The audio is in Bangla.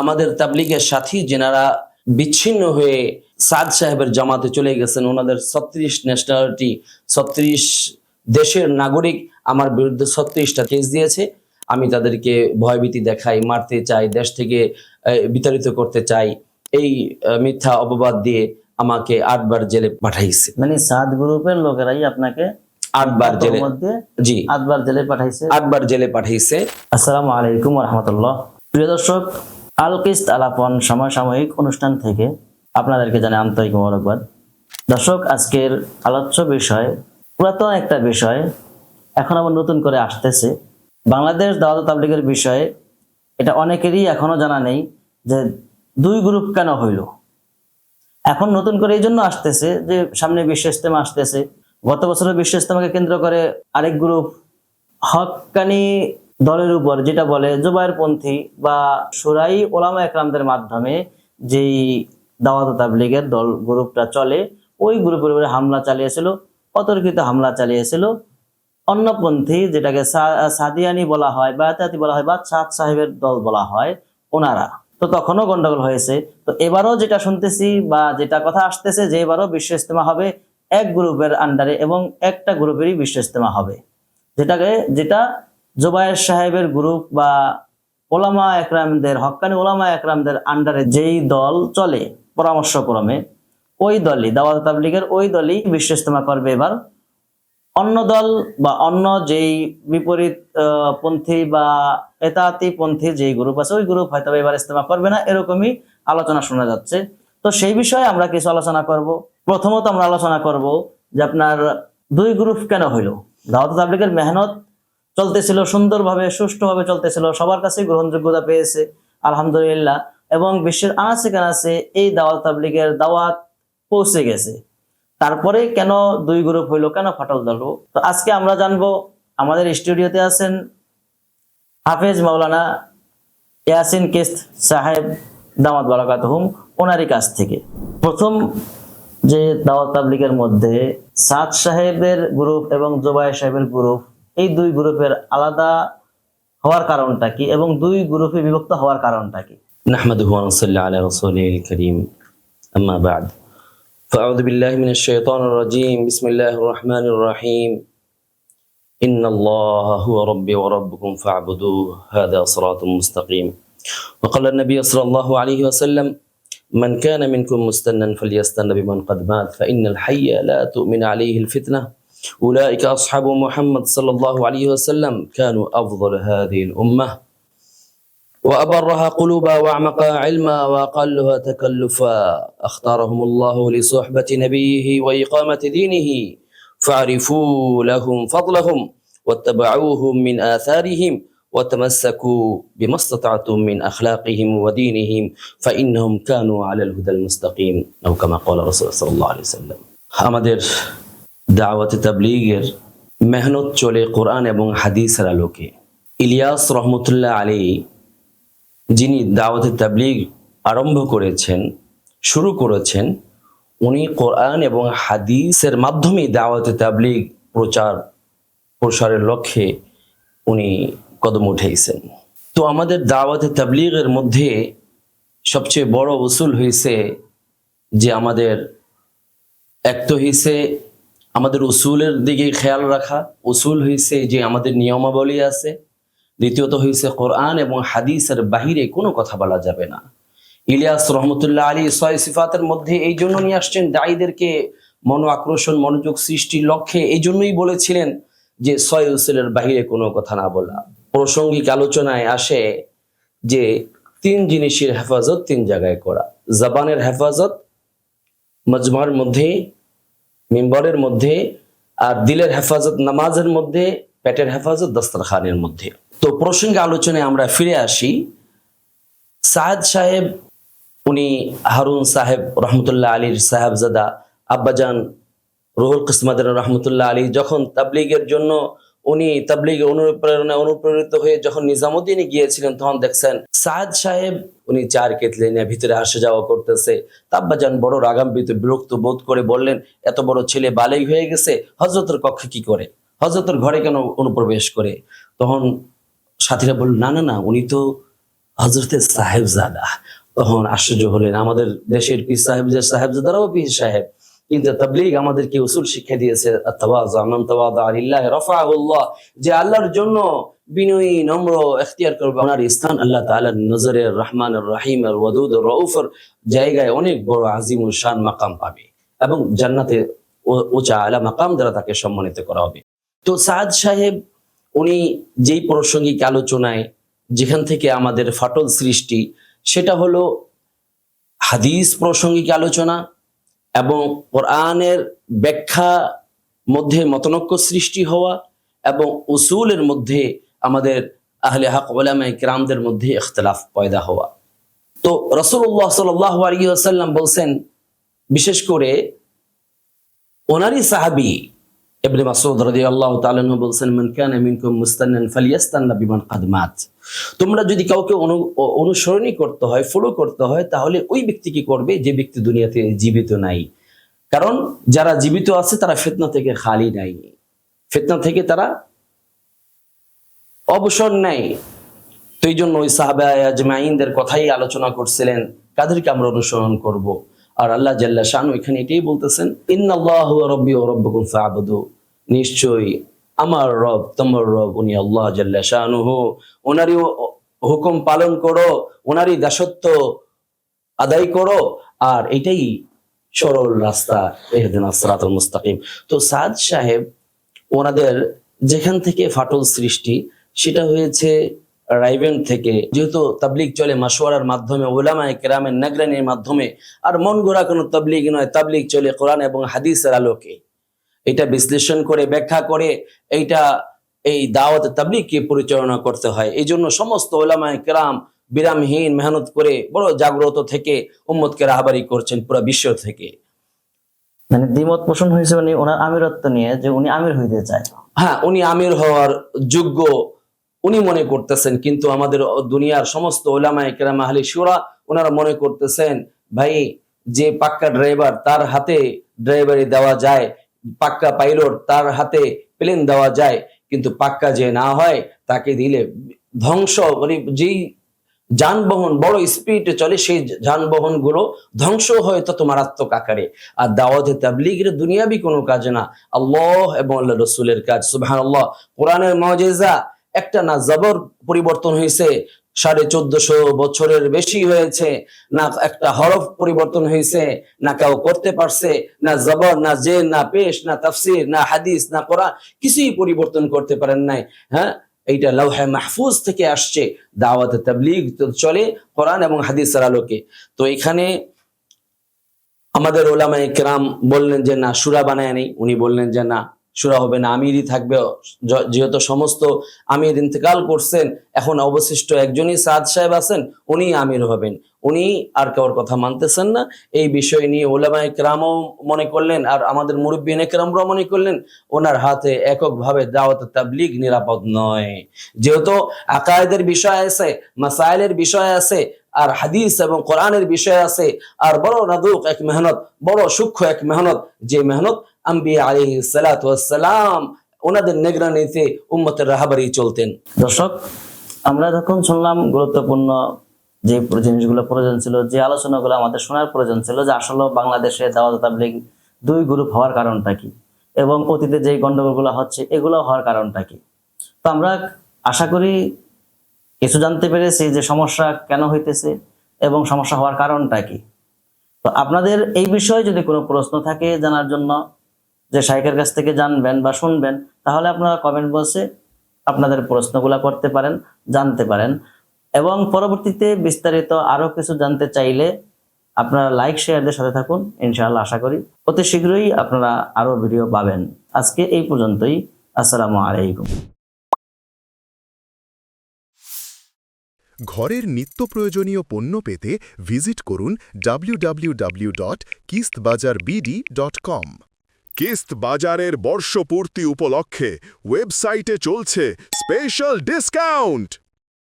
আমাদের তাবলিগের সাথী যেনারা বিচ্ছিন্ন হয়ে সাদ সাহেবের জামাতে চলে গেছেন ওনাদের ছত্রিশ ন্যাশনালিটি ছত্রিশ দেশের নাগরিক আমার বিরুদ্ধে ছত্রিশটা কেস দিয়েছে। আমি তাদেরকে ভয়ভীতি দেখাই মারতে চাই দেশ থেকে বিতাড়িত করতে চাই। এই মিথ্যা অপবাদ দিয়ে আমাকে আটবার জেলে পাঠাইছে। মানে সাত গ্রুপের লোকেরাই আপনাকে আটবার জেলে মধ্যে জি। আটবার জেলে পাঠাইছে। আটবার জেলে পাঠাইছে। আসসালামু আলাইকুম রহমতুল্লাহ। প্রিয় দর্শক আল কিস্ত আলাপন সমসাময়িক অনুষ্ঠান থেকে আপনাদেরকে জানাই আন্তরিক মোবারকবাদ। দর্শক, আজকের আলোচ্য বিষয়, পুরাতন একটা বিষয়, এখন আবার নতুন করে আসতেছে। বাংলাদেশ দাওয়াত তাবলিগের বিষয়ে এটা অনেকেরই এখনও জানা নেই যে দুই গ্রুপ কেন হইল। এখন নতুন করে এই জন্য আসতেছে যে সামনে বিশ্ব ইস্তেমা আসতেছে। গত বছরের বিশ্ব ইস্তেমাকে কেন্দ্র করে আরেক গ্রুপ হকানি দলের উপর যেটা বলে জুবাইর পন্থী বা সুরাই ওলামা একরামদের মাধ্যমে যেই দাওয়াত তাবলিগের দল গ্রুপটা চলে, ওই গ্রুপের উপরে হামলা চালিয়েছিল, অতর্কিত হামলা চালিয়েছিল। অন্যপন্থী যেটাকে সাদিয়ানি বলা হয় বা এতাতি বলা হয় বা সাদ সাহেবের দল বলা হয়, ওনারা। তো তখনও গন্ডগোল হয়েছে। তো এবারও যেটা শুনতেছি বা যেটা কথা আসতেছে যে এবারও বিশ্ব ইস্তেমা হবে এক গ্রুপের আন্ডারে এবং একটা গ্রুপেরই বিশ্ব ইস্তেমা হবে। যেটাকে, যেটা জোবায়ের সাহেবের গ্রুপ বা ওলামা একরামদের, হক্কানি ওলামা একরামদের আন্ডারে যেই দল চলে পরামর্শক্রমে, ওই দলই, দাওয়াত তাবলিগের ওই দলই বিশ্ব ইস্তেমা করবে এবার। অন্য দল বা অন্য যেই বিপরীত পন্থী বা এতাতি পন্থী যেই গ্রুপ আছে, ওই গ্রুপ হয়তো এবার ইস্তেমা করবে না, এরকমই আলোচনা শোনা যাচ্ছে। তো সেই বিষয়ে আমরা কিছু আলোচনা করব। প্রথমত আমরা আলোচনা করব যে আপনার দুই গ্রুপ কেন হইল? দাওয়াত তাবলিগের মেহনত চলতেছিল, সুন্দরভাবে, সুষ্ঠুভাবে চলতেছিল। সবার কাছে গ্রহণযোগ্যতা পেয়েছে, আলহামদুলিল্লাহ। এবং বিশ্বের আনাচে কানাচে এই দাওয়াত তাবলিগের দাওয়াত পৌঁছে গেছে। তারপরে কেন দুই গ্রুপ হইল, কেন ফাটল ধরলো? তো আজকে আমরা জানব, আমাদের স্টুডিওতে আছেন হাফেজ মাওলানা ইয়াসিন কিস্ত সাহেব দামাত বারাকাত হুম ওনারই কাছ থেকে। প্রথম যে দাওয়াত তাবলিগের মধ্যে সাদ সাহেবের গ্রুপ এবং জোবাই সাহেবের গ্রুপ এই দুই গ্রুপের আলাদা হওয়ার কারণটা কি এবং দুই গ্রুপে বিভক্ত হওয়ার কারণটা কি نحمده ونصلي على رسوله الكريم أما بعد فأعوذ بالله من الشيطان الرجيم بسم الله الرحمن الرحيم إن الله هو ربي وربكم فاعبدوه هذا صراط مستقيم وقال النبي صلى الله عليه وسلم من كان منكم مستنا فليستن بمن قد مات فإن الحي لا تؤمن عليه الفتنة أولئك أصحاب محمد صلى الله عليه وسلم كانوا أفضل هذه الأمة وأبرها قلوبا وأعمقها علما وأقلها تكلفا اختارهم الله لصحبة نبيه وإقامة دينه فاعرفوا لهم فضلهم واتبعوهم من آثارهم وتمسكوا بما استطعتم من أخلاقهم ودينهم فإنهم كانوا على الهدى المستقيم أو كما قال رسول الله صلى الله عليه وسلم আমাদের দাওয়াতে তাবলিগের মেহনত চলে কোরআন এবং হাদিসের আলোকে। ইলিয়াস রহমতুল্লাহ আলী যিনি দাওয়াতে তাবলিগ আরম্ভ করেছেন, শুরু করেছেন, উনি কোরআন এবং হাদিসের মাধ্যমে দাওয়াতে তাবলিগ প্রচার প্রসারের লক্ষ্যে উনি কদম উঠেছেন তো আমাদের দাওয়াতে তাবলিগের মধ্যে সবচেয়ে বড় উসুল হয়েছে যে আমাদের এক তো হয়েছে আমাদের উসুলের দিকে খেয়াল রাখা। উসুল হয়েছে যে আমাদের নিয়মাবলী আছে। দ্বিতীয়ত হয়েছে কোরআন এবং হাদিসের বাহিরে কোনো কথা বলা যাবে না। ইলিয়াস রহমতুল্লাহ আলী সয় সিফাতের মধ্যে এই জন্য নিয়ে আসছেন দায়ীদেরকে মনো আকর্ষণ, মনোযোগ সৃষ্টির লক্ষ্যে এই জন্যই বলেছিলেন যে সয় উসুলের বাহিরে কোনো কথা না বলা। প্রাসঙ্গিক আলোচনায় আসে যে তিন জিনিসের হেফাজত তিন জায়গায় করা। জবানের হেফাজত, মজমার মধ্যে মিম্বরের মধ্যে আর দিলের হেফাজত, নামাজের মধ্যে, পেটের হেফাজত, দস্তরখানের মধ্যে। তো প্রসঙ্গে আলোচনায় আমরা ফিরে আসি। সাহেদ সাহেব, উনি হারুন সাহেব, রহমতুল্লাহ আলীর সাহেবজাদা, আব্বাজান রুহুল কিসমাদ রহমতুল্লাহ আলী, যখন তাবলিগের জন্য উনি তাবলিগ অনুপ্রেরণায় অনুপ্রেরিত হয়ে যখন নিজামুদ্দিনে গিয়েছিলেন, তখন দেখছেন সাদ সাহেব, উনি চার কেতলে নিয়ে ভিতরে আসা যাওয়া করতেছে। তাব্বাজান বড় রাগাম্বিত, বিরক্ত বোধ করে বললেন, এত বড় ছেলে বালেই হয়ে গেছে হজরতের কক্ষে কি করে? হজরতের ঘরে কেন অনুপ্রবেশ করে? তখন সাথীরা বলল, না না না, উনি তো হজরতে সাহেবজাদা। তখন আশ্চর্য হলেন, আমাদের দেশের পীর সাহেব সাহেবজাদারাও পীর সাহেব। কিন্তু তাবলিগ আমাদেরকে উসুল শিক্ষা দিয়েছে যে আল্লাহর জন্য বিনয়ী, নম্র, এখতিয়ার করবে, ওনার স্থান আল্লাহ তাআলার নজরে রহমান রহিম, আর ওয়াদুদ রউফের জায়গায় অনেক বড় আজিম শান মাকাম পাবে এবং জান্নাতে উঁচা আলা মাকাম দ্বারা তাকে সম্মানিত করা হবে। তো সাদ সাহেব, উনি যেই প্রাসঙ্গিক আলোচনায় যেখান থেকে আমাদের ফাটল সৃষ্টি, সেটা হলো হাদিস প্রাসঙ্গিক আলোচনা এবং কোরআনের ব্যাখ্যা মধ্যে মতনক্য সৃষ্টি হওয়া এবং উসুলের মধ্যে আমাদের আহলে হক ওলামাই কিরামদের মধ্যে ইখতলাফ পয়দা হওয়া। তো রসুল্লাহ সাল্লাহ আলী আসাল্লাম বলছেন, বিশেষ করে ওনারই সাহাবি ইবনে মাসউদ রাদিয়াল্লাহু তাআলা আনহু বলছেন, মান কানা মিনকুম মুস্তান্নান ফালিয়াস্তান্না বিমান কাদ মাত। তোমরা যদি কাউকে অনুসরণই করতে হয় ফলো করতে হয়, তাহলে ওই ব্যক্তি কি করবে? যে ব্যক্তি দুনিয়াতে জীবিত নাই। কারণ যারা জীবিত আছে, তারা ফিতনা থেকে খালি নাই। ফিতনা থেকে তারা অবসর নেয় তো এই জন্য ওই সাহাবা আজমাইনদের কথাই আলোচনা করছিলেন, কাদেরকে আমরা অনুসরণ করব? আর আল্লাহ জাল্লা শানু এখানে এটাই বলতেছেন, ইন্নাল্লাহু রব্বি ও রব্বকুম ফাবুদু। নিশ্চয়ই আমার রব, তোমার রব, উনি আল্লাহ জাল্লা শানুহু। ওনারই হুকুম পালন করো, ওনারই দাসত্ব আদায় করো, আর এটাই সরল রাস্তা, এহদিন আসরাতুল মুস্তাকিম। তো সাদ সাহেব, ওনাদের যেখান থেকে ফাটল সৃষ্টি, সেটা হয়েছে রাইভেন থেকে যেহেতু তাবলিগ চলে মাসোয়ারার মাধ্যমে ওলামায় কেরামের নাগরানির মাধ্যমে আর মন গড়া কোনো তাবলিগ নয় তাবলিগ চলে কোরআন এবং হাদিসের আলোকে। এটা বিশ্লেষণ করে ব্যাখ্যা করে এইটা এই দাওয়াত তাবলিগকে পরিচালনা করতে হয়। এই জন্য সমস্ত ওলামায় কেরাম বিরামহীন মেহনত করে বড় জাগ্রত থেকে উম্মতকে রাহাবারি করছেন পুরো বিশ্ব থেকে। মানে দ্বিমত পোষণ হয়েছে মানে ওনার আমিরত্ব নিয়ে যে উনি আমির হইতে চায়। হ্যাঁ উনি আমির হওয়ার যোগ্য উনি মনে করতেছেন, কিন্তু আমাদের দুনিয়ার সমস্ত ওলামায় কেরাম আহলি সুরা, ওনারা মনে করতেছেন, ভাই, যে পাক্কা ড্রাইভার তার হাতে ড্রাইভারি দেওয়া যায়, পাক্কা পাইলট তার হাতে প্লেন দেওয়া যায়, কিন্তু পাক্কা যে না হয়, তাকে দিলে ধ্বংস মানে যেই যানবাহন বড় স্পিডে চলে, সেই যানবাহনগুলো ধ্বংস হয় তত মারাত্মক আকারে। আর দাওয়াতে তাবলিগের দুনিয়াবি কোনো কাজ না। আল্লাহ এবং আল্লাহ রসুলের কাজ। সুবহান আল্লাহ কোরআনের মজেজা একটা না জবর পরিবর্তন হয়েছে, সাড়ে চোদ্দশো বছরের বেশি হয়েছে, না একটা হরফ পরিবর্তন হয়েছে, না কেউ করতে পারছে, না জবর, না জের না পেশ, না তাফসির, না হাদিস, না করা কিছুই পরিবর্তন করতে পারেন নাই হ্যাঁ? এইটা লৌহে মাহফুজ থেকে আসছে, দাওয়াত তাবলিগ চলে কোরআন এবং হাদিসের আলোকে। তো এখানে আমাদের ওলামা একরাম বললেন যে, না, সুরা বানায় নেই। উনি বললেন যে, না সুরা হবে না, আমিরই থাকবে। যেহেতু সমস্ত আমির ইন্তেকাল করছেন, এখন অবশিষ্ট একজনই সাদ সাহেব আছেন, উনি আমির হবেন। উনি আর কারোর কথা মানতেছেন না। এই বিষয় নিয়ে ওলামা একরামও মনে করলেন, আর আমাদের মুরব্বীন একরামরাও মনে করলেন, ওনার হাতে এককভাবে দাওয়াত তাবলিগ নিরাপদ নয়। যেহেতু আকায়েদের বিষয় আছে, মাসাইলের বিষয় আছে আর হাদিস এবং কোরআনের বিষয় আছে। আর বড় নাদুক এক মেহনত, বড় সূক্ষ্ম এক মেহনত, যে মেহনত আম্বি আলী সালাম ওনাদের নেগরানিতে উম্মতের রাহাবারি চলতেন। দর্শক, আমরা যখন শুনলাম গুরুত্বপূর্ণ যে জিনিসগুলো প্রয়োজন ছিল, যে আলোচনাগুলো আমাদের শোনার প্রয়োজন ছিল, যে আসলে বাংলাদেশে দাওয়াত তাবলিগ দুই গ্রুপ হওয়ার কারণটা কি? এবং অতীতে যে গন্ডগোলগুলো হচ্ছে, এগুলো হওয়ার কারণটা কি? তো আমরা আশা করি কিছু জানতে পেরেছি যে সমস্যা কেন হইতেছে এবং সমস্যা হওয়ার কারণটা কি। তো আপনাদের এই বিষয়ে যদি কোনো প্রশ্ন থাকে জানার জন্য যে শাইকের কাছ থেকে জানবেন বা শুনবেন, তাহলে আপনারা কমেন্ট বক্সে আপনাদের প্রশ্নগুলো করতে পারেন, জানতে পারেন। এবং পরবর্তীতে বিস্তারিত আরও কিছু জানতে চাইলে আপনারা লাইক শেয়ারদের সাথে থাকুন, ইনশাআল্লাহ আশা করি অতি শীঘ্রই আপনারা আরও ভিডিও পাবেন। আজকে এই পর্যন্তই, আসসালামু আলাইকুম। ঘরের নিত্য প্রয়োজনীয় পণ্য পেতে ভিজিট করুন www.kistbazarbd.com কিস্ত বাজারের বর্ষপূর্তি উপলক্ষে ওয়েবসাইটে চলছে স্পেশাল ডিসকাউন্ট।